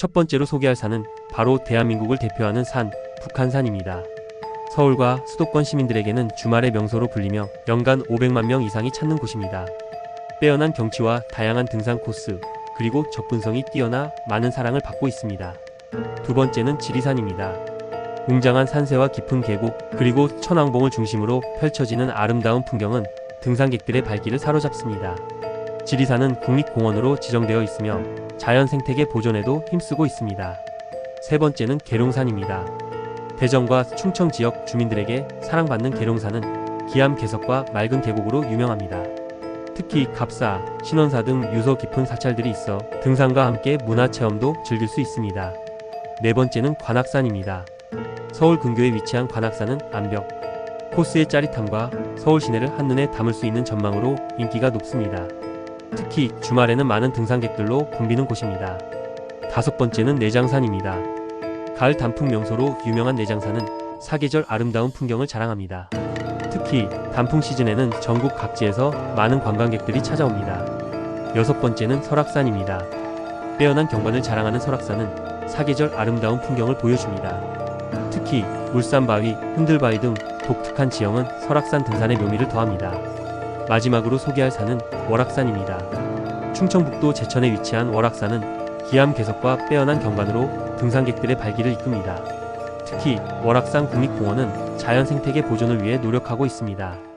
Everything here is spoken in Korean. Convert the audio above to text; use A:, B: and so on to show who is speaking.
A: 첫 번째로 소개할 산은 바로 대한민국을 대표하는 산, 북한산입니다. 서울과 수도권 시민들에게는 주말의 명소로 불리며 연간 500만 명 이상이 찾는 곳입니다. 빼어난 경치와 다양한 등산 코스, 그리고 접근성이 뛰어나 많은 사랑을 받고 있습니다. 두 번째는 지리산입니다. 웅장한 산세와 깊은 계곡, 그리고 천왕봉을 중심으로 펼쳐지는 아름다운 풍경은 등산객들의 발길을 사로잡습니다. 지리산은 국립공원으로 지정되어 있으며 자연 생태계 보존에도 힘쓰고 있습니다. 세 번째는 계룡산입니다. 대전과 충청 지역 주민들에게 사랑받는 계룡산은 기암 개석과 맑은 계곡으로 유명합니다. 특히 갑사, 신원사 등 유서 깊은 사찰들이 있어 등산과 함께 문화 체험도 즐길 수 있습니다. 네 번째는 관악산입니다. 서울 근교에 위치한 관악산은 암벽, 코스의 짜릿함과 서울 시내를 한눈에 담을 수 있는 전망으로 인기가 높습니다. 특히 주말에는 많은 등산객들로 붐비는 곳입니다. 다섯 번째는 내장산입니다. 가을 단풍 명소로 유명한 내장산은 사계절 아름다운 풍경을 자랑합니다. 특히 단풍 시즌에는 전국 각지에서 많은 관광객들이 찾아옵니다. 여섯 번째는 설악산입니다. 빼어난 경관을 자랑하는 설악산은 사계절 아름다운 풍경을 보여줍니다. 특히 울산바위, 흔들바위 등 독특한 지형은 설악산 등산의 묘미를 더합니다. 마지막으로 소개할 산은 월악산입니다. 충청북도 제천에 위치한 월악산은 기암 개석과 빼어난 경관으로 등산객들의 발길을 이끕니다. 특히 월악산 국립공원은 자연 생태계 보존을 위해 노력하고 있습니다.